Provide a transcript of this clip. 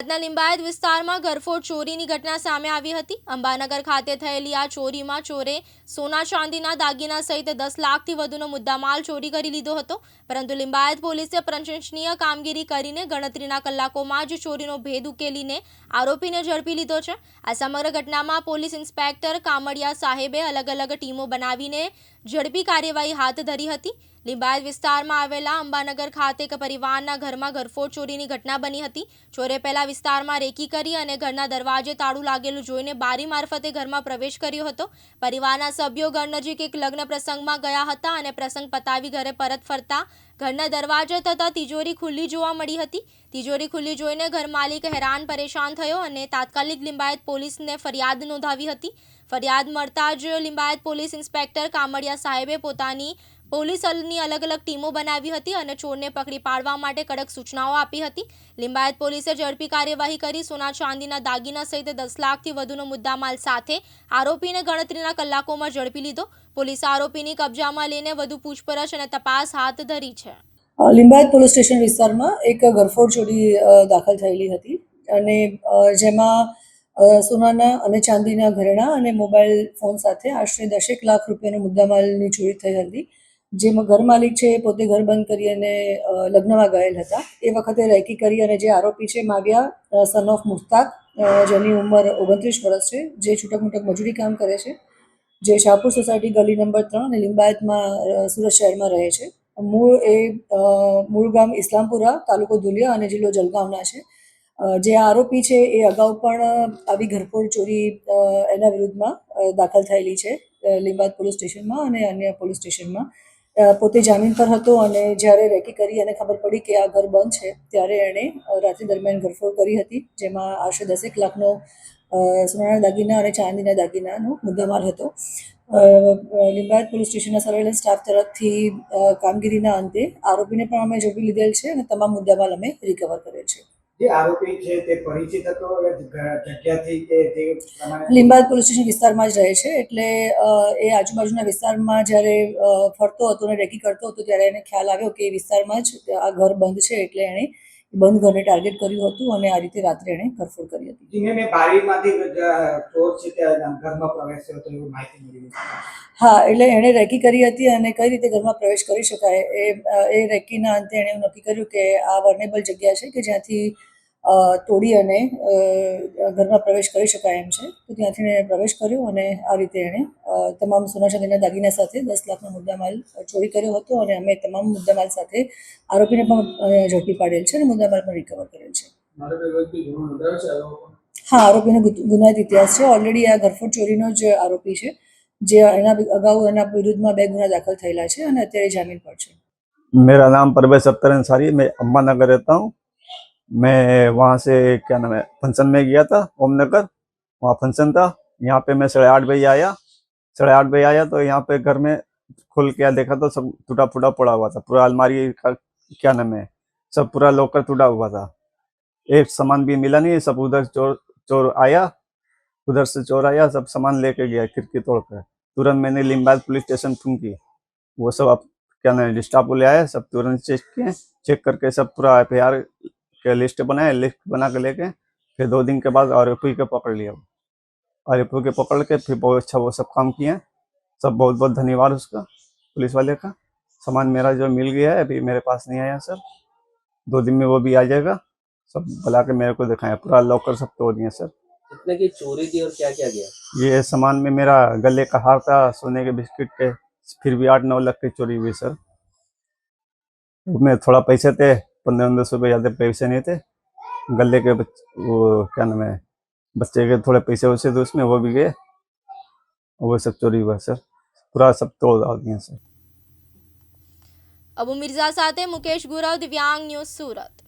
સુરતના લિંબાયત વિસ્તારમાં ઘરફોડ ચોરીની ઘટના સામે આવી હતી. અંબાનગર ખાતે થયેલી આ ચોરીમાં ચોરે સોના ચાંદીના દાગીના સહિત દસ લાખથી વધુનો મુદ્દામાલ ચોરી કરી લીધો હતો. પરંતુ લિંબાયત પોલીસે પ્રશંસનીય કામગીરી કરીને ગણતરીના કલાકોમાં જ ચોરીનો ભેદ ઉકેલીને આરોપીને ઝડપી લીધો છે. આ સમગ્ર ઘટનામાં પોલીસ ઇન્સ્પેક્ટર કામડિયા સાહેબે અલગ અલગ ટીમો બનાવીને ઝડપી કાર્યવાહી હાથ ધરી હતી. લિંબાયત વિસ્તારમાં આવેલા અંબાનગર ખાતે એક પરિવારના ઘરમાં ઘરફોડ ચોરીની ઘટના બની હતી. ચોરે પહેલા વિસ્તારમાં રેકી કરી અને ઘરના દરવાજે તાળું લાગેલું જોઈને બારી મારફતે ઘરમાં પ્રવેશ કર્યો હતો. પરિવારના સભ્યો ઘર નજીક એક લગ્ન પ્રસંગમાં ગયા હતા અને પ્રસંગ પતાવી ઘરે પરત ફરતા ઘરના દરવાજા તથા તિજોરી ખુલ્લી જોવા મળી હતી. તિજોરી ખુલ્લી જોઈને ઘર માલિક હેરાન પરેશાન થયો અને તાત્કાલિક લિંબાયત પોલીસને ફરિયાદ નોંધાવી હતી. ફરિયાદ મળતા જ લિંબાયત પોલીસ ઇન્સ્પેક્ટર કામડિયા સાહેબે પોતાની પોલીસ દળની અલગ અલગ ટીમો બનાવી હતી અને ચોરને પકડી પાડવા માટે કડક સૂચનાઓ આપી હતી. લિંબાયત પોલીસે ઝડપી કાર્યવાહી કરી સોના ચાંદીના દાગીના સહિત દસ લાખથી વધુનો મુદ્દામાલ સાથે આરોપીને ગણતરીના કલાકોમાં ઝડપી લીધો. પોલીસ આરોપીની કબજામાં લઈને વધુ પૂછપરછ અને તપાસ હાથ ધરી છે. લિંબાયત પોલીસ સ્ટેશન વિસ્તારમાં એક ગરફોડ ચોરી દાખલ થયેલી હતી અને જેમાં સોનાના અને ચાંદીના ઘરેણાં અને મોબાઈલ ફોન સાથે આશરે દસેક લાખ રૂપિયાનો મુદ્દામાલની ચોરી થઈ હતી. જેમાં ઘર માલિક છે એ પોતે ઘર બંધ કરી અને લગ્નમાં ગયેલ હતા. એ વખતે રેકી કરી અને જે આરોપી છે માગ્યા સન ઓફ મુસ્તાક જેની ઉંમર ઓગણત્રીસ વર્ષ છે, જે છૂટક મૂટક મજૂરી કામ કરે છે, જે શાહપુર સોસાયટી ગલી નંબર ત્રણ અને લિંબાયતમાં સુરત શહેરમાં રહે છે. મૂળ એ મૂળ ગામ ઇસ્લામપુરા, તાલુકો ધુલિયા અને જિલ્લો જલગાંવના છે. જે આરોપી છે એ અગાઉ પણ આવી ઘરફોડ ચોરી એના વિરુદ્ધમાં દાખલ થયેલી છે લિંબાયત પોલીસ સ્ટેશનમાં અને અન્ય પોલીસ સ્ટેશનમાં. પોતે જામીન પર હતો અને જ્યારે રેકી કરી અને ખબર પડી કે આ ઘર બંધ છે, ત્યારે એણે રાત્રિ દરમિયાન ઘરફોડ કરી હતી, જેમાં આશરે દસેક લાખનો સોનાના દાગીના અને ચાંદીના દાગીનાનો મુદ્દામાલ હતો. લિંબાયત પોલીસ સ્ટેશનના સર્વેલન્સ સ્ટાફ તરફથી કામગીરીના અંતે આરોપીને પણ અમે ઝડપી લીધેલ છે અને તમામ મુદ્દામાલ અમે રિકવર કરેલ છે. જે આરોપી છે તે પરિચિત હતો જગ્યાથી કે તે લીંબાદ પોલીસ સ્ટેશન વિસ્તારમાં જ રહે છે એટલે એ આજુબાજુના વિસ્તારમાં જ્યારે ફરતો હતો અને રેકી કરતો હતો ત્યારે એને ખ્યાલ આવ્યો કે એ વિસ્તારમાં જ આ ઘર બંધ છે એટલે એણે બંધ ઘરને ટાર્ગેટ કર્યું હતું અને આ રીતે રાત્રે એણે ઘરફોડ કરી હતી. જીને બારીમાંથી ચોર છે તે ઘરમાં પ્રવેશ્યો હતો એવી માહિતી મળી હા એટલે એણે રેકી કરી હતી અને કઈ રીતે ઘરમાં પ્રવેશ કરી શકાય એ એ રેકીના અંતે એણે નક્કી કર્યું કે આ વર્નેબલ જગ્યા છે કે જ્યાંથી તોડી અને ઘરમાં પ્રવેશ કરી શકાય એમ છે. તો ત્યાંથી એણે પ્રવેશ કર્યો અને આ રીતે એણે તમામ સોના ચાંદીના દાગીના સાથે દસ લાખનો મુદ્દામાલ ચોરી કર્યો હતો અને અમે તમામ મુદ્દામાલ સાથે આરોપીને પણ ઝડપી પાડેલ છે અને મુદ્દામાલ પણ રિકવર કરેલ છે. હા આરોપીનો ગુનાહિત ઇતિહાસ છે. ઓલરેડી આ ઘરફોડ ચોરીનો જ આરોપી છે જે એના અગાઉ એના વિરુદ્ધમાં બે ગુના દાખલ થયેલા છે અને અત્યારે જામીન પર છે. મેરા નામ પરવેશ અખ્તર અંસારી મેં અમ્માનગર રહેતા હું. मैं वहाँ से, क्या नाम है, फ़ंक्शन में गया था, ओमनगर, वहाँ फ़ंक्शन था। यहाँ पे मैं साढ़े आठ बजे आया। साढ़े आठ बजे आया तो यहाँ पे घर में खुल के देखा तो सब टूटा फूटा पड़ा हुआ था। पूरा अलमारी का, क्या नाम है, सब पूरा लॉकर टूटा हुआ था। एक सामान भी मिला नहीं, सब उधर चोर चोर आया। उधर से चोर आया, सब सामान लेके गया खिड़की तोड़ कर तुरंत मैंने लिम्बायत पुलिस स्टेशन फ़ोन की, वो सब अब, क्या नाम है स्टाफ ले आए सब तुरंत चेक किए। चेक करके सब पूरा एफ़ के लिस्ट बनाए लिस्ट बना के लेके फिर दो दिन के बाद आरोपी के पकड़ लिया। आरोपी के पकड़ के फिर बहुत अच्छा वो सब काम किए सब बहुत बहुत धन्यवाद उसका पुलिस वाले का। सामान मेरा जो मिल गया है अभी मेरे पास नहीं आया सर। दो दिन में वो भी आ जाएगा। सब बुला के मेरे को दिखाया पूरा लॉकर सब तोड़ दिया सर। कितने की चोरी थी और क्या क्या गया? ये सामान में मेरा गले का हार था सोने के बिस्किट के फिर भी आठ नौ लाख की चोरी हुई सर। उसमें थोड़ा पैसे थे पंद्रह पंद्रह सौ रुपये ज़्यादा पैसे नहीं थे। गले के बच, वो क्या नाम है बच्चे के थोड़े पैसे वैसे थे उसमें वो भी गए। वो सब चोरी हुआ सर। पूरा सब तोड़ डाल दिया सर। अबू मिर्ज़ा साथे मुकेश गुरव दिव्यांग न्यूज़ सूरत।